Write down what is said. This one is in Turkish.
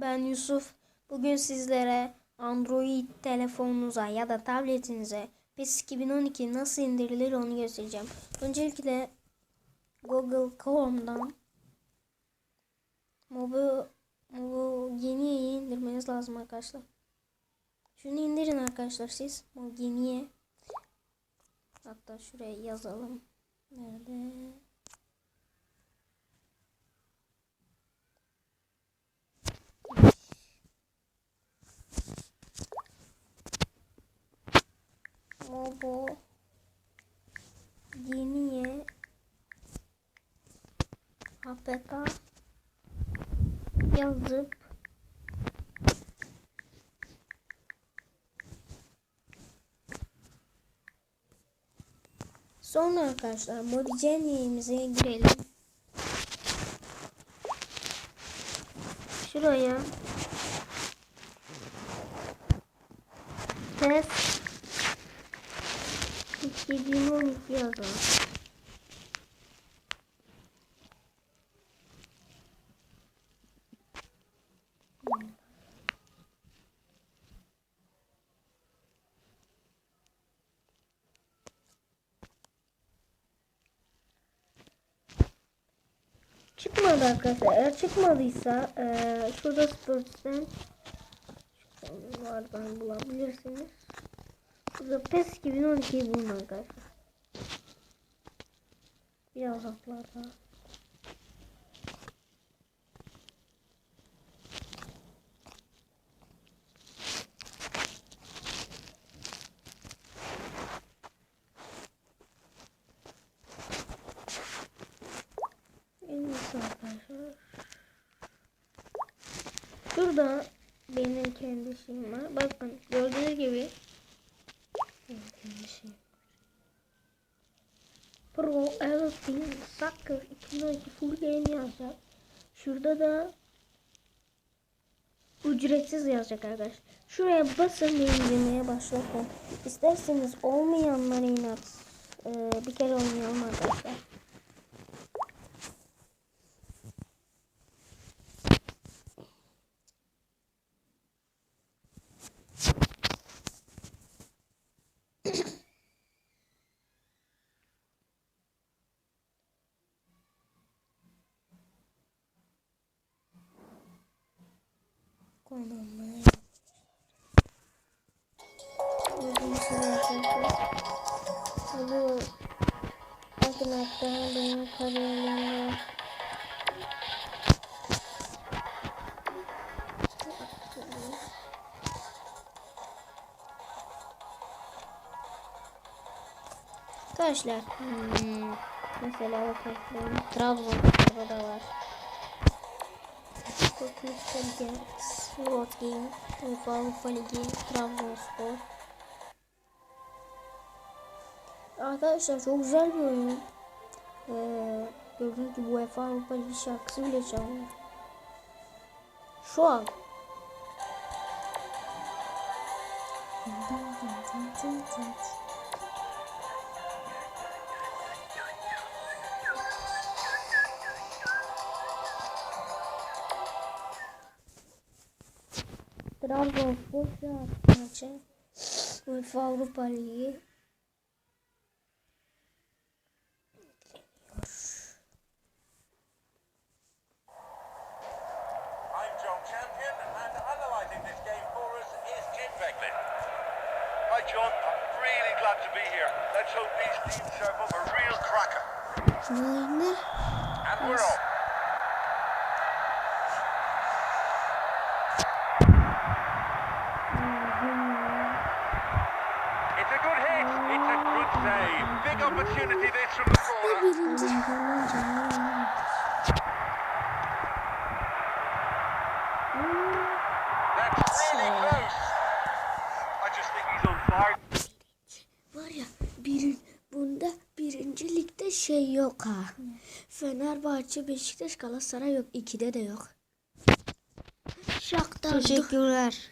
Ben Yusuf. Bugün sizlere Android telefonunuza ya da tabletinize PES 2012 nasıl indirilir onu göstereceğim. Öncelikle Google Chrome'dan Mobu Geniye'yi indirmeniz lazım arkadaşlar. Şunu indirin arkadaşlar siz. Mobu Geniye. Hatta şuraya yazalım. Nerede? Mobo Geniye APK yazıp. Sonra arkadaşlar Mobiceniye'mize girelim. Şuraya. Test 2012 yazalım. Çıkmadı arkadaşlar. Eğer çıkmadıysa eee şurada Sports'ten vardan bulabilirsiniz. Burada PES 2012'yi bulun arkadaşlar. Biraz atlarda. Şurada benim kendi şeyim var. Bakın gördüğünüz gibi kendi şeyim. Pro Everything Soccer 2012 Full Game yazacak. Şurada da ücretsiz yazacak arkadaşlar. Şuraya basın ve indirmeye başlatın. İsterseniz olmayanlara inat. Ee, bir kere oynayalım arkadaşlar. Konumları Gördüğünüz gibi arkadaşlar. Bu bakın hatta benim kariyerimde Arkadaşlar hmm, mesela bakın Trabzonspor'da da var. Korkunç Ligi, Sword Game, UEFA Avrupa Ligi, Trabzonspor. Arkadaşlar çok güzel bir oyun. Ee, gördüğünüz gibi UEFA Avrupa Ligi şarkısı bile çalıyor. Şu an. Really glad to be here. Let's hope these teams serve up a real cracker. And we're off. Şey yok ha. Fenerbahçe, Beşiktaş, Galatasaray yok. İkide de yok. Shakhtar, Teşekkürler.